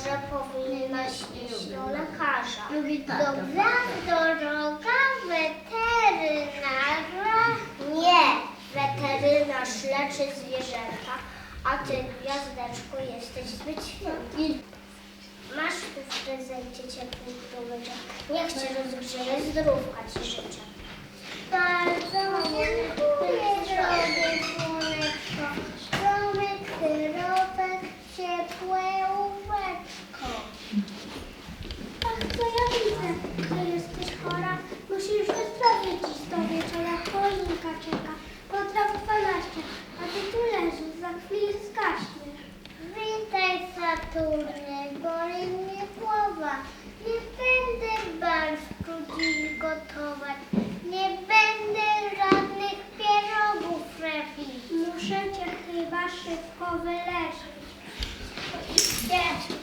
Może powinnaś iść do lekarza. Do droga weterynarza? Nie, weterynarz leczy zwierzęta, a ty, gwiazdeczko, jesteś zbyt święty. Masz tu w prezencie ciepły promyczek. Niech cię rozgrzeje, zdrówka ci życzę. Bardzo dziękuję, drogie słoneczko. Promyk, syropek, ciepłe łóweczko. Ach, co ja widzę, że jesteś chora. Musisz wyzdrowieć dziś do wieczora. Choinka czeka. Potraw 12, a ty tu leżysz, za chwilę zgaśniesz. Witaj, Saturnie, boli mnie głowa. Nie będę barszczu dziś gotować. Nie będę żadnych pierogów robić. Muszę cię chyba szybko wyleczyć. Yeah.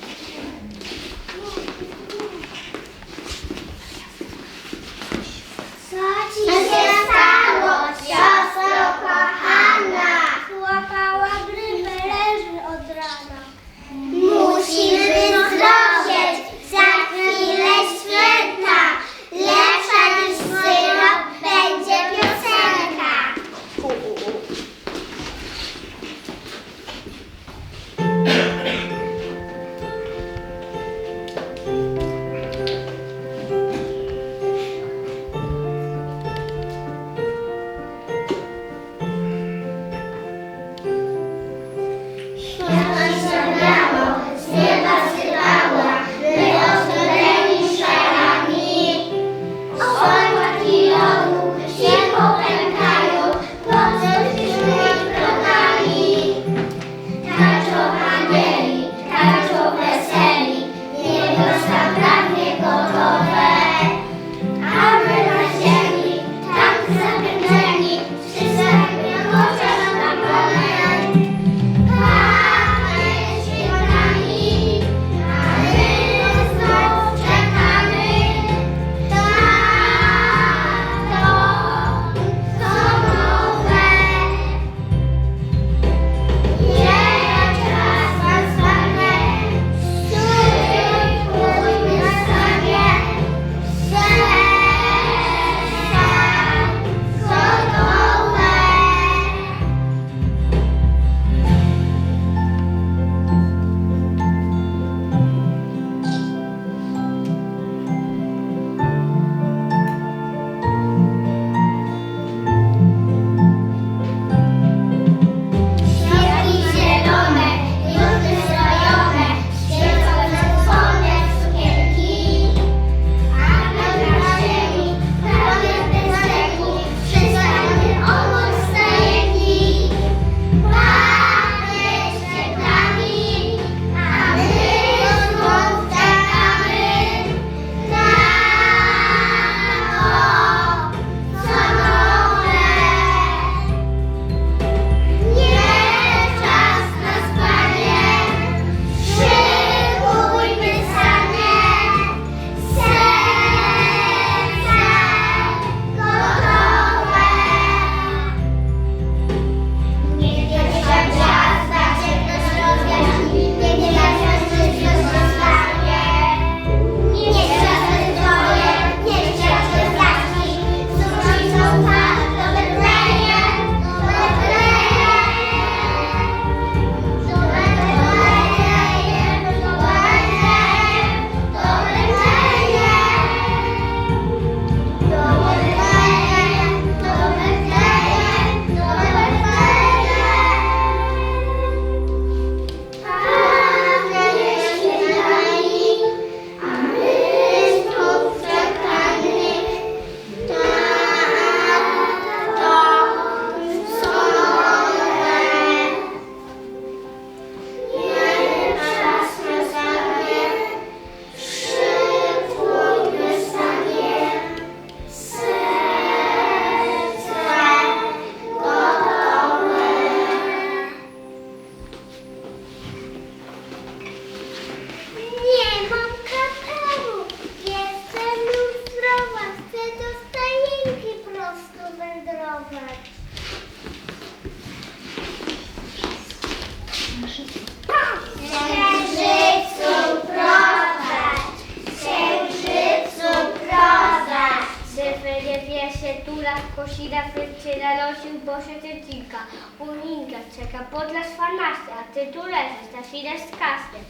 Podlas kosira wyciera nosił Boże Ciecinka. Uninka czeka Podlas 12, a ty tu leżysz, na chwilę kaskiem.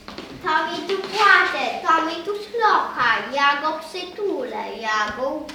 To mi tu płatę, to mi tu slocha, ja go przytulę, ja go.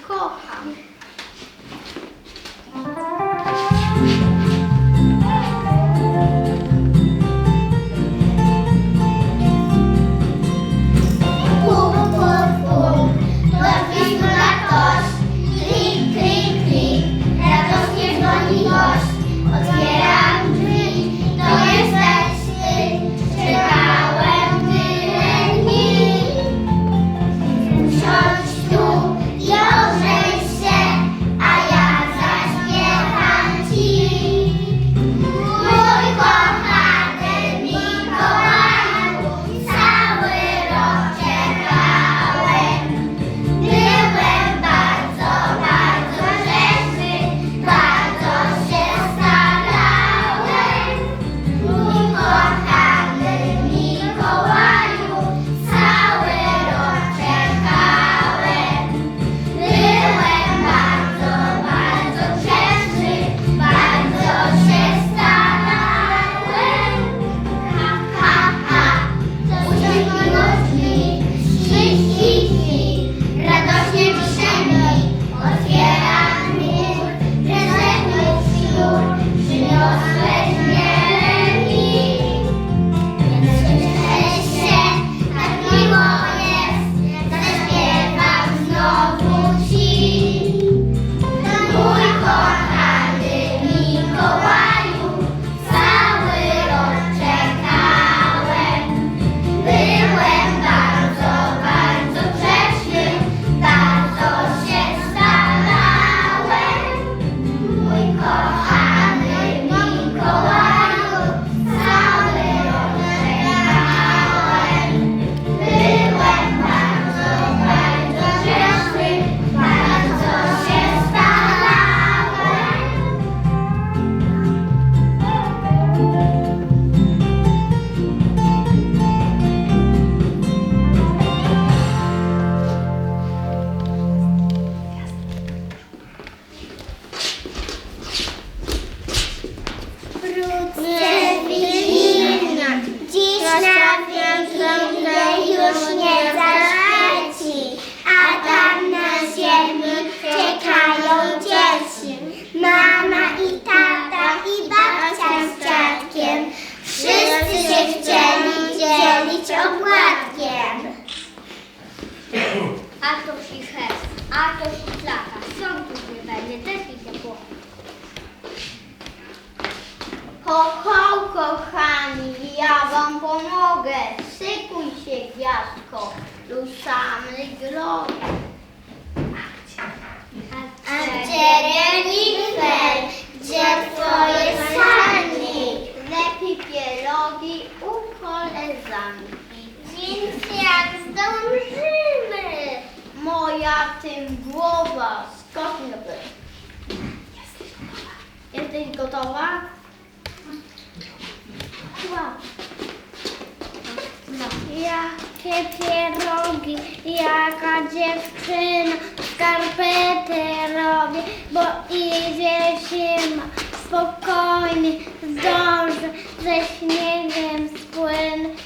Ho, ho, kochani, ja wam pomogę. Szykuj gwiazdko, ruszamy drogę. A gdzie Renifer, gdzie twoje sani? Lepiej pierogi u koleżanki. Więc jak zdążymy? Moja tym głowa, skąd nie by. Jesteś gotowa? Wow. Jakie pierogi, jaka dziewczyna, skarpety robię, bo idzie zima, spokojnie zdążę ze śniegiem spłyn.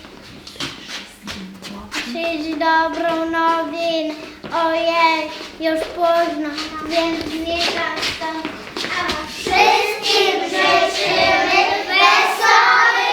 Przyjdź dobrą nowinę, ojej, już późno, więc nie tak. A wszystkim życzymy wesołych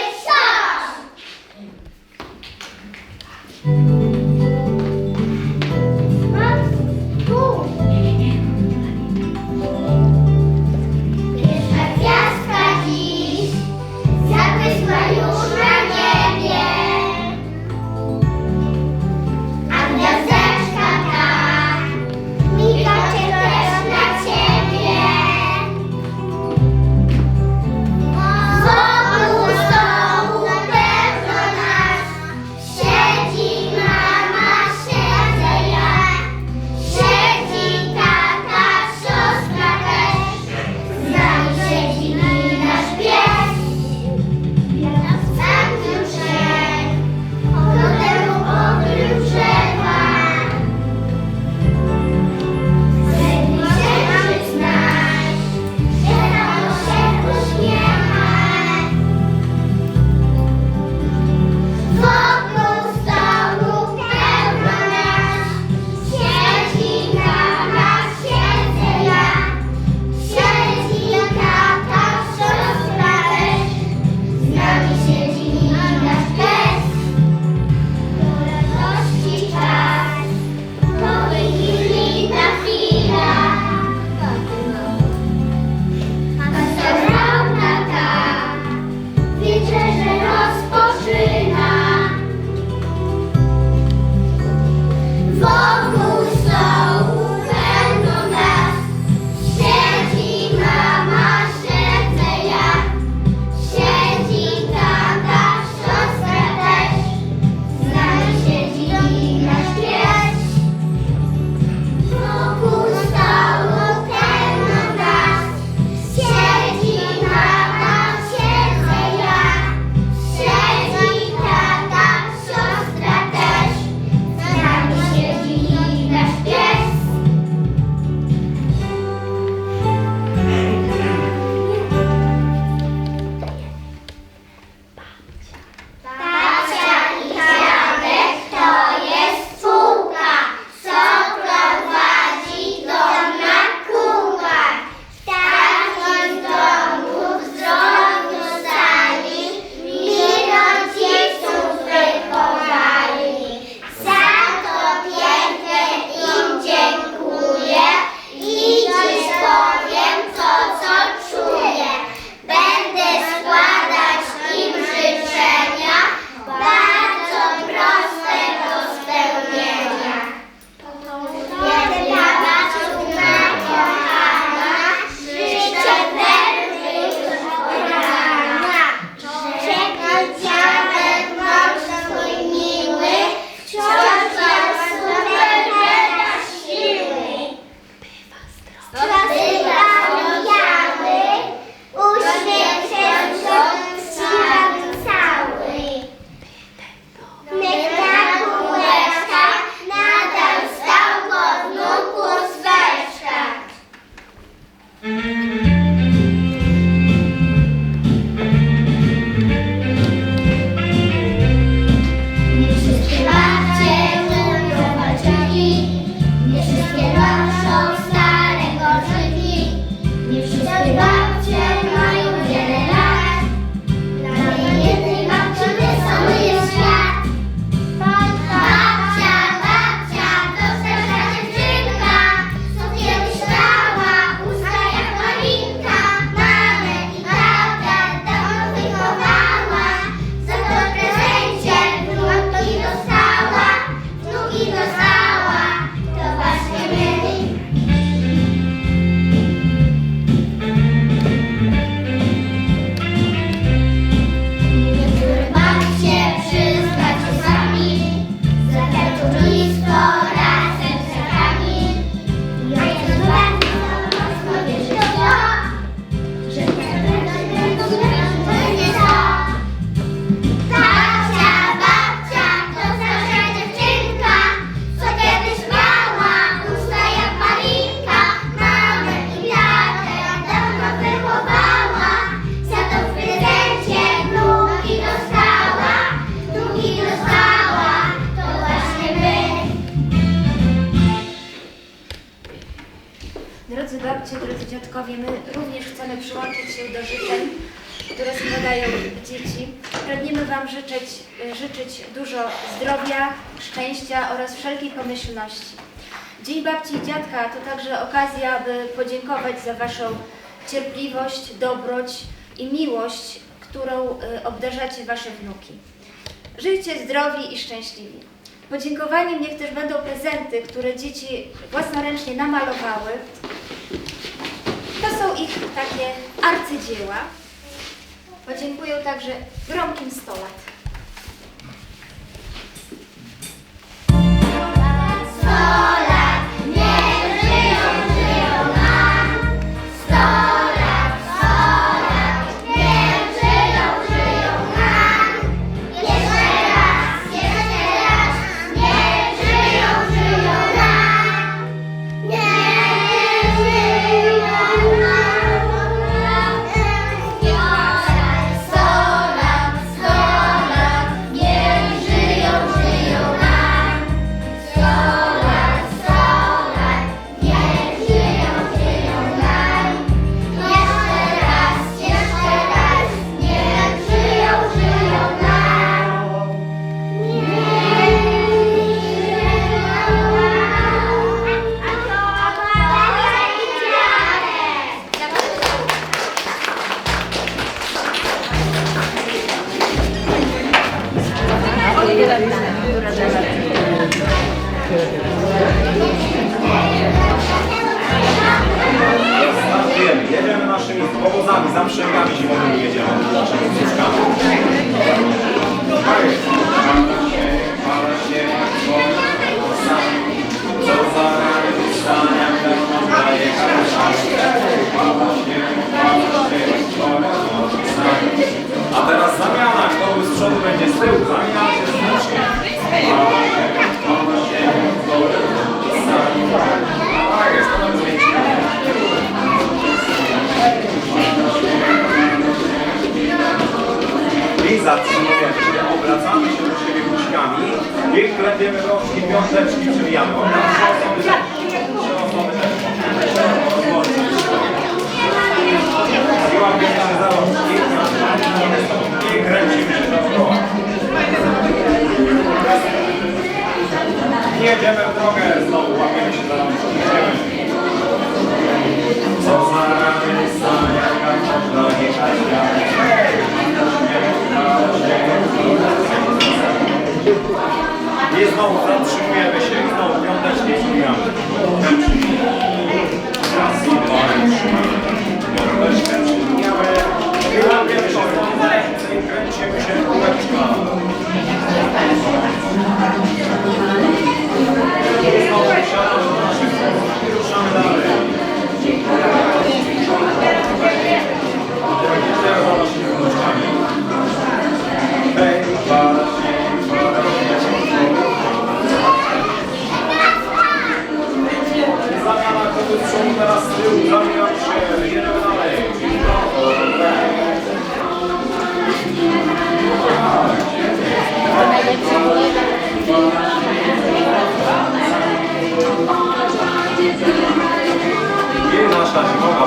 dziadka to także okazja, by podziękować za Waszą cierpliwość, dobroć i miłość, którą y, obdarzacie Wasze wnuki. Żyjcie zdrowi i szczęśliwi. Podziękowaniem niech też będą prezenty, które dzieci własnoręcznie namalowały. To są ich takie arcydzieła. Podziękuję także gromkim 100 lat.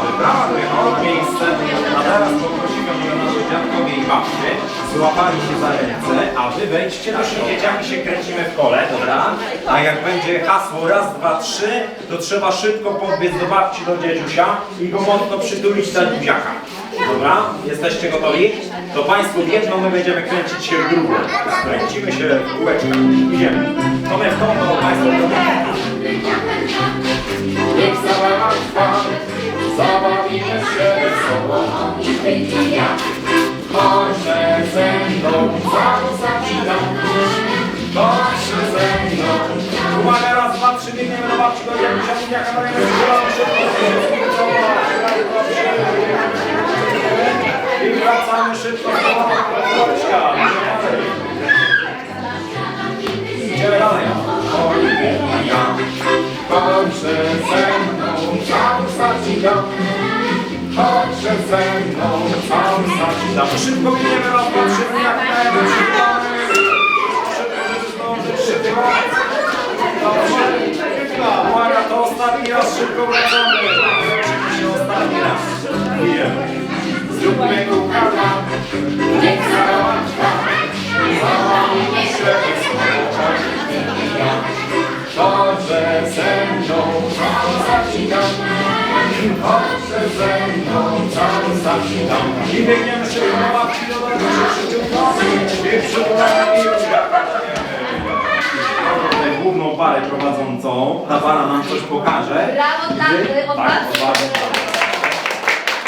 Dojechała na miejsce, a teraz poprosimy, żeby nasi dziadkowie i babcie złapali się za ręce, a wy wejdźcie do. Dzieciaki się kręcimy w kole, dobra? A jak będzie hasło raz, dwa, trzy, to trzeba szybko podbiec do babci, do dziedziusia i go mocno przytulić za buziaka. Dobra? Jesteście gotowi? To Państwo w jedną, my będziemy kręcić się w drugą. Kręcimy się w kółeczka. Idziemy. To my w tą, to Państwo w drugą. Niech trwa, zabawimy się wesoło, ty i ja. Chodźże ze mną, zaraz zaczynam, chodźże ze mną. Uwaga, raz, dwa, trzy, biegniemy do babci, do dziewczynka, buziaka, dajemy szybko, szybko, I wracamy szybko do babcia. Idziemy dalej. Oj, i ja. Chodźże ze mną, cały ja Chodźże ze mną, sam zaczynam Szybko bijemy rozwód, szybko jak najmniej Szybko, żeby zdążyć szybko Dobrze, Mara to ostatni raz, szybko wracamy Oczywiście ostatni raz. Bijemy Zróbmy kukana Niech załaczka Załamuje się Chodźże ze mną, sam zaczynam dobrze ze mną. I biegniemy i Tutaj główną parę prowadzącą, ta para nam coś pokaże. Brawo dla od tak, was. odważnie.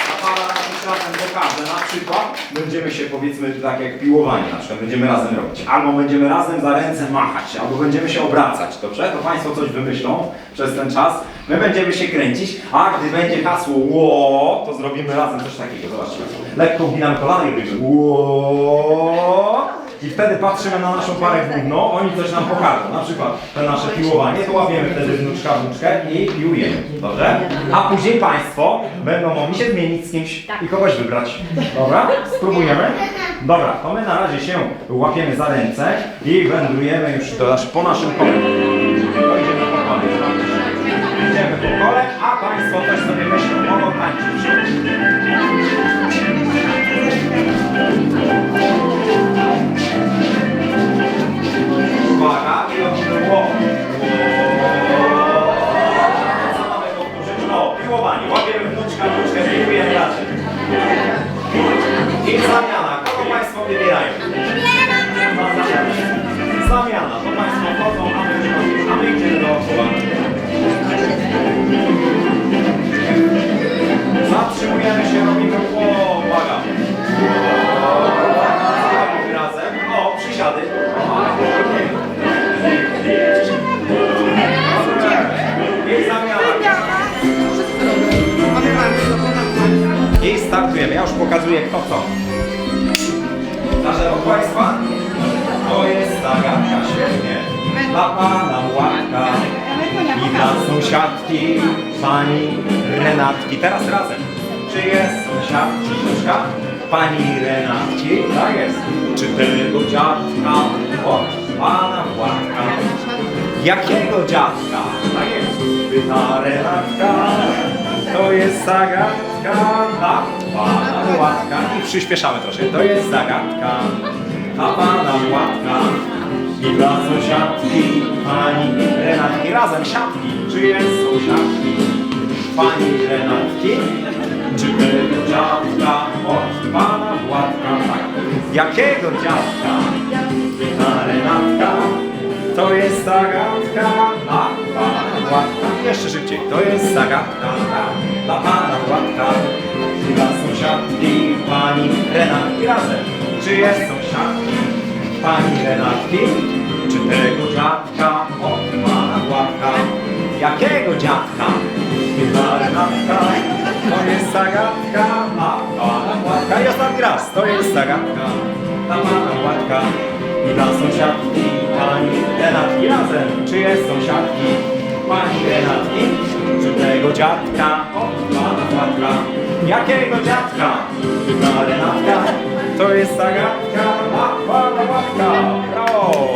Ta para nam pokaże, na przykład będziemy się powiedzmy tak jak piłowanie na przykład, będziemy razem robić. Albo będziemy razem za ręce machać, albo będziemy się obracać, dobrze? To Państwo coś wymyślą przez ten czas. My będziemy się kręcić, a gdy będzie hasło ło, to zrobimy razem coś takiego. Zobaczcie. Lekko wginamy kolana i robimy ło. I wtedy patrzymy na naszą parę główną, oni coś nam pokażą. Na przykład te nasze piłowanie, to łapiemy wtedy wnuczka, wnuczkę i piłujemy. Dobrze? A później Państwo będą mogli się zmienić z kimś i kogoś wybrać. Dobra? Spróbujemy? Dobra, to my na razie się łapiemy za ręce i wędrujemy już do, po naszym kole. Idziemy po kole. Idziemy po kole, a Państwo też sobie myślą, mogą tańczyć. Zatrzymujemy się, robimy. Uwaga. Razem. O, przysiady. I zamiana. I startujemy. Ja już pokazuję kto co. Nasze od Państwa to jest zagadka świetnie. Dla Pana Władka i dla sąsiadki Pani Renatki. Teraz razem. Czy jest sąsiadki Józka? Pani Renatki? Tak jest. Czy tego dziadka od Pana Władka? Jakiego dziadka? Tak jest. Pyta Renatka. To jest zagadka dla Pana Władka. I przyspieszamy troszkę. To jest zagadka dla Pana Władka. I dla sąsiadki Pani Renatki. Razem siatki. Czy jest sąsiadki Pani Renatki? Czy tego dziadka od Pana Władka? Tak. Jakiego dziadka? Pyta Renatka. To jest zagadka dla Pana Władka. Jeszcze szybciej. To jest zagadka dla Pana Władka. Dla sąsiadki Pani Renatki razem. Czy jest sąsiadki Pani Renatki? Czy tego dziadka od Pana Władka? Jakiego dziadka? Pyta Renatka. To jest zagadka dla Pana Władka. I ostatni raz. To jest zagadka dla Pana Władka. I dla sąsiadki Pani Renatki razem. Czy jest sąsiadki Pani Renatki? Czy tego dziadka od Pana Władka? Jakiego dziadka? Pyta Renatka. To jest zagadka dla Pana Władka. Brawo!